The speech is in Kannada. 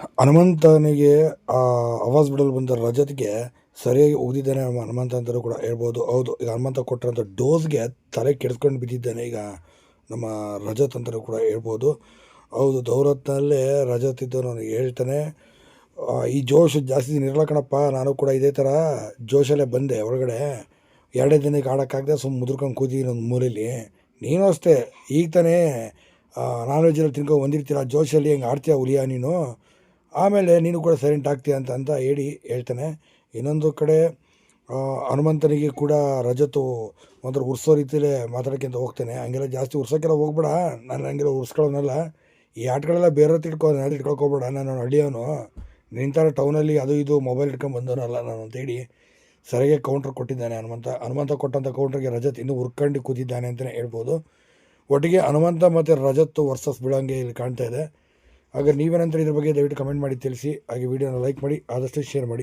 ಹನುಮಂತನಿಗೆ, ಆ, ಆವಾಜ್ ಬಿಡಲು ಬಂದ ರಜತ್ಗೆ ಸರಿಯಾಗಿ ನಮ್ಮ ಹನುಮಂತ ಅಂತಲೂ ಕೂಡ ಹೇಳ್ಬೋದು. ಹೌದು, ಈಗ ಹನುಮಂತ ಕೊಟ್ಟಿರೋಂಥ ಡೋಸ್ಗೆ ತಲೆ ಕೆಡಿಸ್ಕೊಂಡು ಬಿದ್ದಿದ್ದಾನೆ ಈಗ ನಮ್ಮ ರಜತ್ ಅಂತಲೂ ಕೂಡ ಹೇಳ್ಬೋದು. ಹೌದು ದೌರತ್ನಲ್ಲೇ ರಜತ್ ಇದ್ದು ನನಗೆ ಹೇಳ್ತಾನೆ. ಈ ಜೋಶ್ ಜಾಸ್ತಿ ದಿನ ಕಣಪ್ಪ, ನಾನು ಕೂಡ ಇದೇ ಥರ ಜೋಶಲ್ಲೇ ಬಂದೆ ಒಳಗಡೆ ಎರಡೇ ದಿನಕ್ಕೆ ಆಡೋಕ್ಕಾಗದೆ ಸುಮ್ಮನೆ ಮುದ್ರಕೊಂಡು ಕೂತಿದ್ದೀನಿ ಒಂದು ಮೂಲೆಯಲ್ಲಿ. ನೀನು ಅಷ್ಟೇ, ಈಗ ತಾನೇ ನಾನ್ ವೆಜ್ಜಲ್ಲಿ ತಿನ್ಕೊಂಡು ಬಂದಿರ್ತೀರ? ಜೋಶಲ್ಲಿ ಹೆಂಗೆ ಆಡ್ತೀಯ ಹುಲಿಯ ನೀನು? ಆಮೇಲೆ ನೀನು ಕೂಡ ಸೈಲೆಂಟ್ ಆಗ್ತೀಯ ಅಂತ ಅಂತ ಹೇಳಿ ಹೇಳ್ತಾನೆ. ಇನ್ನೊಂದು ಕಡೆ ಹನುಮಂತನಿಗೆ ಕೂಡ ರಜತು ಒಂಥರ ಉರ್ಸೋ ರೀತಿಯಲ್ಲೇ ಮಾತಾಡೋಕ್ಕಿಂತ ಹೋಗ್ತೇನೆ. ಹಂಗೆಲ್ಲ ಜಾಸ್ತಿ ಉರ್ಸೋಕ್ಕೆಲ್ಲ ಹೋಗ್ಬೇಡ. ನಾನು ಹಂಗೆಲ್ಲ ಉರ್ಸ್ಕೊಳ್ಳೋನಲ್ಲ. ಈ ಆಟಗಳೆಲ್ಲ ಬೇರೆ ತಿಳ್ಕೊ ನಾನು ಇಟ್ಕೊಳಕ್ಕೆ ನಾನು ಹಳ್ಳಿಯವನು. ನಿಂತ ಟೌನಲ್ಲಿ ಅದು ಇದು ಮೊಬೈಲ್ ಇಟ್ಕೊಂಡು ಬಂದವನಲ್ಲ ನಾನು ಅಂತೇಳಿ ಸರಿಯಾಗಿ ಕೌಂಟ್ರ್ ಕೊಟ್ಟಿದ್ದಾನೆ ಹನುಮಂತ. ಹನುಮಂತ ಕೊಟ್ಟಂಥ ಕೌಂಟ್ರಿಗೆ ರಜತ್ ಇನ್ನೂ ಉರ್ಕಂಡು ಕೂತಿದ್ದಾನೆ ಅಂತಲೇ ಹೇಳ್ಬೋದು. ಒಟ್ಟಿಗೆ ಹನುಮಂತ ಮತ್ತು ರಜತ್ ವರ್ಸಸ್ ಬಿಡೋಂಗೆ ಇಲ್ಲಿ ಕಾಣ್ತಾ ಇದೆ. ಹಾಗೆ ನೀವೇನಂತಾರೆ ಇದ್ರ ಬಗ್ಗೆ ದಯವಿಟ್ಟು ಕಮೆಂಟ್ ಮಾಡಿ, ತಿಳಿಸಿ. ಹಾಗೆ ವಿಡಿಯೋನ ಲೈಕ್ ಮಾಡಿ, ಆದಷ್ಟು ಶೇರ್ ಮಾಡಿ.